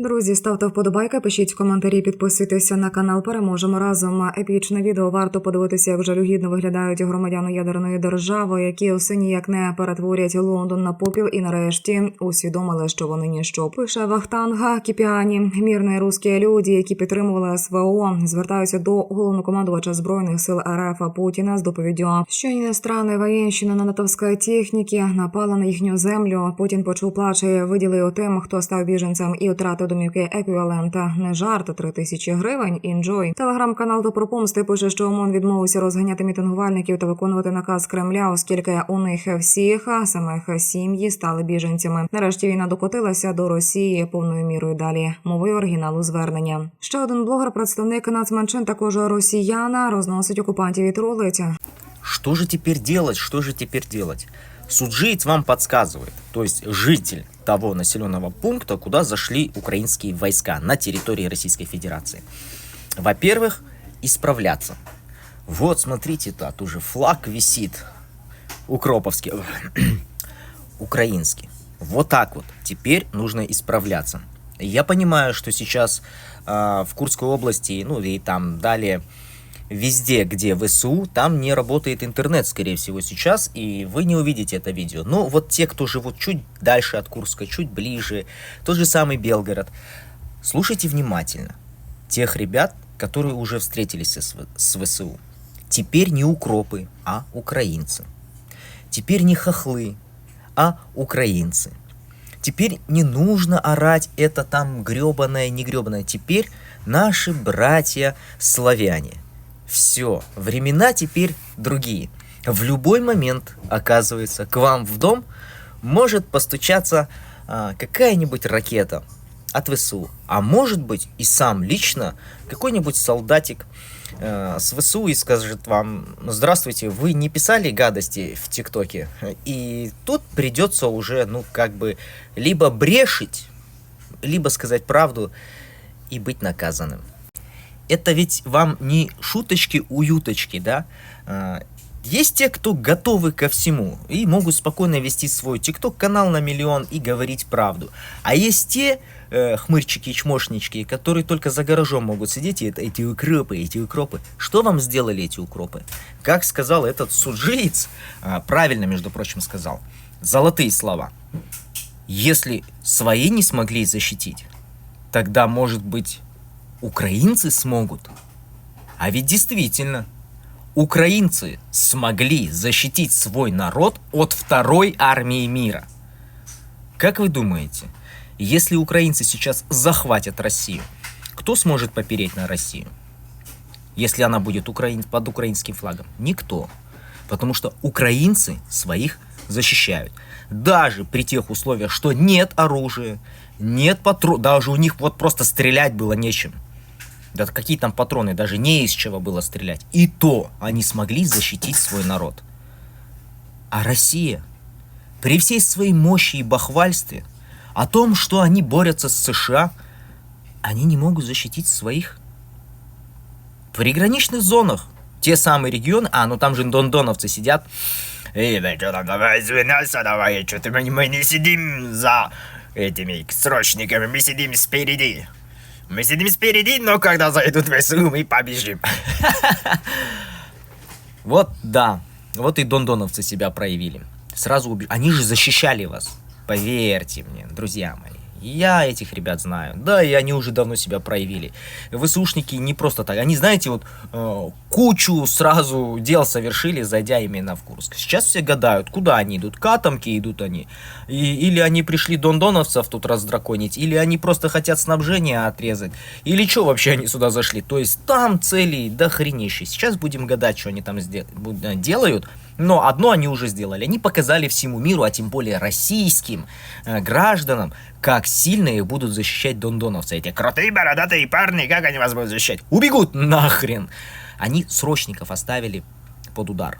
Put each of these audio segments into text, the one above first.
Друзі, ставте вподобайки, пишіть в коментарі, підписуйтеся на канал. Переможемо разом. Епічне відео варто подивитися, як жалюгідно виглядають громадяни ядерної держави, які усе ніяк не перетворять Лондон на попіл і нарешті усвідомили, що вони ніщо. Пише Вахтанга Кіпіані. Мірні русські люди, які підтримували СВО, звертаються до головнокомандувача збройних сил РФ Путіна з доповіддю, що іностранні воєнщина на натовської техніки напала на їхню землю. Путін почув плач і виділив тим, хто став біженцем і втратив домівки еквівалента. Не жарт, три тисячі гривень. Інджой. Телеграм-канал до пропомсти пише, що ОМОН відмовився розганяти мітингувальників та виконувати наказ Кремля, оскільки у них всіх самих сім'ї стали біженцями. Нарешті війна докотилася до Росії повною мірою. Далі мовою оригіналу звернення. Ще один блогер, представник нацменшин, також росіяна, розносить окупантів і тролить. Что же теперь делать? Что же теперь делать? Суджиец вам подсказывает, то есть житель того населенного пункта, куда зашли украинские войска на территории Российской Федерации. Во-первых, исправляться. Вот, смотрите, тут уже флаг висит. Укроповский. Украинский. Вот так вот. Теперь нужно исправляться. Я понимаю, что сейчас а, в Курской области, ну и там далее, везде, где ВСУ, там не работает интернет, скорее всего, сейчас, и вы не увидите это видео. Но вот те, кто живут чуть дальше от Курска, чуть ближе, тот же самый Белгород, слушайте внимательно тех ребят, которые уже встретились с, ВСУ. Теперь не укропы, а украинцы. Теперь не хохлы, а украинцы. Теперь не нужно орать это там гребаное, не гребаное. Теперь наши братья славяне. Все, времена теперь другие. В любой момент, оказывается, к вам в дом может постучаться а, какая-нибудь ракета от ВСУ. А может быть и сам лично какой-нибудь солдатик э, с ВСУ и скажет вам, здравствуйте, вы не писали гадости в ТикТоке? И тут придется уже, ну, как бы, либо брешить, либо сказать правду и быть наказанным. Это ведь вам не шуточки-уюточки, да? А, Есть те, кто готовы ко всему и могут спокойно вести свой ТикТок-канал на миллион и говорить правду. А есть те э, хмырчики-чмошнички, которые только за гаражом могут сидеть, и это эти укропы, эти укропы. Что вам сделали эти укропы? Как сказал этот суджиец, а, правильно, между прочим, сказал, золотые слова. Если свои не смогли защитить, тогда, может быть, украинцы смогут? А ведь действительно, украинцы смогли защитить свой народ от второй армии мира. Как вы думаете, если украинцы сейчас захватят Россию, кто сможет попереть на Россию? Если она будет украин... под украинским флагом? Никто. Потому что украинцы своих защищают. Даже при тех условиях, что нет оружия, нет патронов, даже у них вот просто стрелять было нечем. Да какие там патроны, даже не из чего было стрелять. И то они смогли защитить свой народ. А Россия, при всей своей мощи и бахвальстве, о том, что они борются с США, они не могут защитить своих. В приграничных зонах, те самые регионы, а, ну там же дондоновцы сидят, Эй, да что там, давай извиняйся, давай, что-то мы, мы не сидим за этими срочниками, мы сидим спереди. Мы сидим спереди, но когда зайдут в СУ, мы побежим. Вот, да, вот и дондоновцы себя проявили. Сразу убежали. Они же защищали вас. Поверьте мне, друзья мои. Я этих ребят знаю. Да, и они уже давно себя проявили. ВСУшники не просто так. Они, знаете, вот э, кучу сразу дел совершили, зайдя именно в Курск. Сейчас все гадают, куда они идут. К атомке идут они. И, или они пришли дондоновцев тут раздраконить, или они просто хотят снабжение отрезать. Или что вообще они сюда зашли. То есть там целей до. Сейчас будем гадать, что они там э, делают. Но одно они уже сделали. Они показали всему миру, а тем более российским э, гражданам, как сильно их будут защищать дондоновцы. Эти крутые бородатые парни, как они вас будут защищать? Убегут нахрен! Они срочников оставили под удар.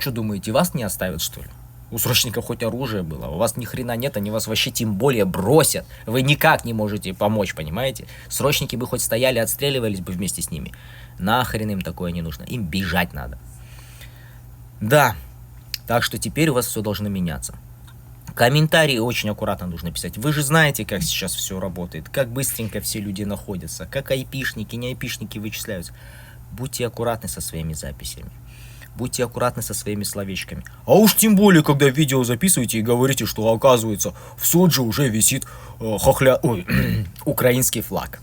Что думаете, вас не оставят, что ли? У срочников хоть оружие было, у вас ни хрена нет, они вас вообще тем более бросят. Вы никак не можете помочь, понимаете? Срочники бы хоть стояли, отстреливались бы вместе с ними. Нахрен им такое не нужно, им бежать надо. Да, так что теперь у вас все должно меняться. Комментарии очень аккуратно нужно писать. Вы же знаете, как сейчас все работает, как быстренько все люди находятся, как айпишники, не айпишники вычисляются. Будьте аккуратны со своими записями. Будьте аккуратны со своими словечками. А уж тем более, когда видео записываете и говорите, что оказывается в Соджи уже висит э, хохля... Ой, украинский флаг.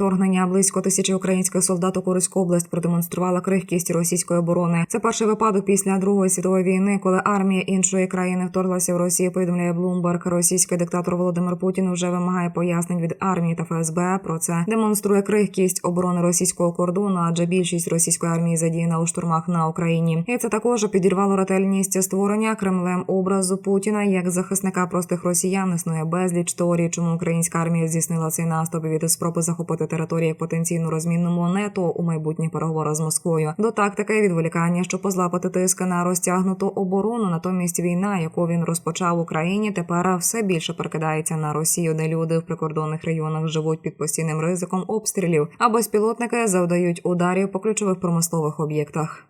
Вторгнення близько тисячі українських солдат у Курську область продемонструвала крихкість російської оборони. Це перший випадок після Другої світової війни, коли армія іншої країни вторглася в Росію. Повідомляє Блумберг. Російський диктатор Володимир Путін вже вимагає пояснень від армії та ФСБ. Про це демонструє крихкість оборони російського кордону, адже більшість російської армії задіяна у штурмах на Україні. І це також підірвало ретельність створення Кремлем образу Путіна як захисника простих росіян. Існує безліч теорій, чому українська армія здійснила цей наступ від спроби захопити територію як потенційну розмінну монету у майбутні переговори з Москвою. До тактики відволікання, щоб позлапати тиск на розтягнуту оборону. Натомість війна, яку він розпочав в Україні, тепер все більше перекидається на Росію, де люди в прикордонних районах живуть під постійним ризиком обстрілів, а безпілотники завдають ударів по ключових промислових об'єктах.